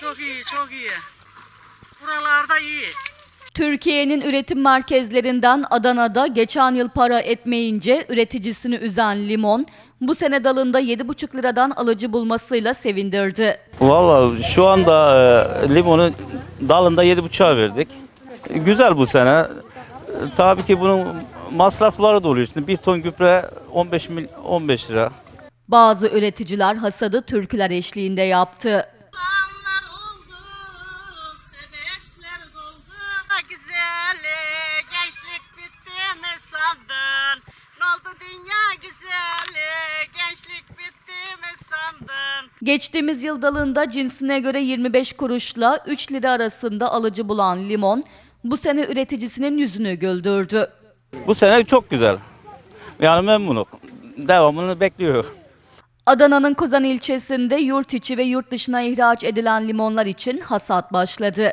Çok iyi, çok iyi. Buralarda iyi. Türkiye'nin üretim merkezlerinden Adana'da geçen yıl para etmeyince üreticisini üzen limon, bu sene dalında 7,5 liradan alıcı bulmasıyla sevindirdi. Valla şu anda e, limonu dalında 7,5'a verdik. Güzel bu sene. E, Tabii ki bunun masrafları da oluyor. Şimdi bir ton gübre 15 mil 15 lira. Bazı üreticiler hasadı türküler eşliğinde yaptı. Geçtiğimiz yıl dalında cinsine göre 25 kuruşla 3 lira arasında alıcı bulan limon, bu sene üreticisinin yüzünü güldürdü. Bu sene çok güzel. Yani memnunum. Devamını bekliyor. Adana'nın Kozan ilçesinde yurt içi ve yurt dışına ihraç edilen limonlar için hasat başladı.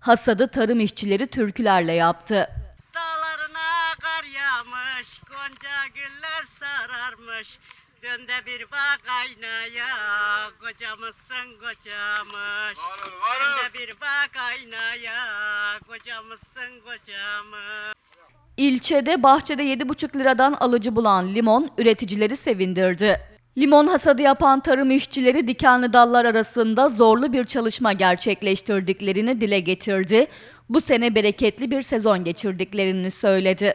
Hasadı tarım işçileri türkülerle yaptı. Dağlarına kar yağmış, gonca güller sararmış. Dön de bir bak aynaya, kocamızsın kocamış. Dön de bir bak aynaya, kocamızsın kocamış. İlçede bahçede 7,5 liradan alıcı bulan limon üreticileri sevindirdi. Limon hasadı yapan tarım işçileri dikenli dallar arasında zorlu bir çalışma gerçekleştirdiklerini dile getirdi. Bu sene bereketli bir sezon geçirdiklerini söyledi.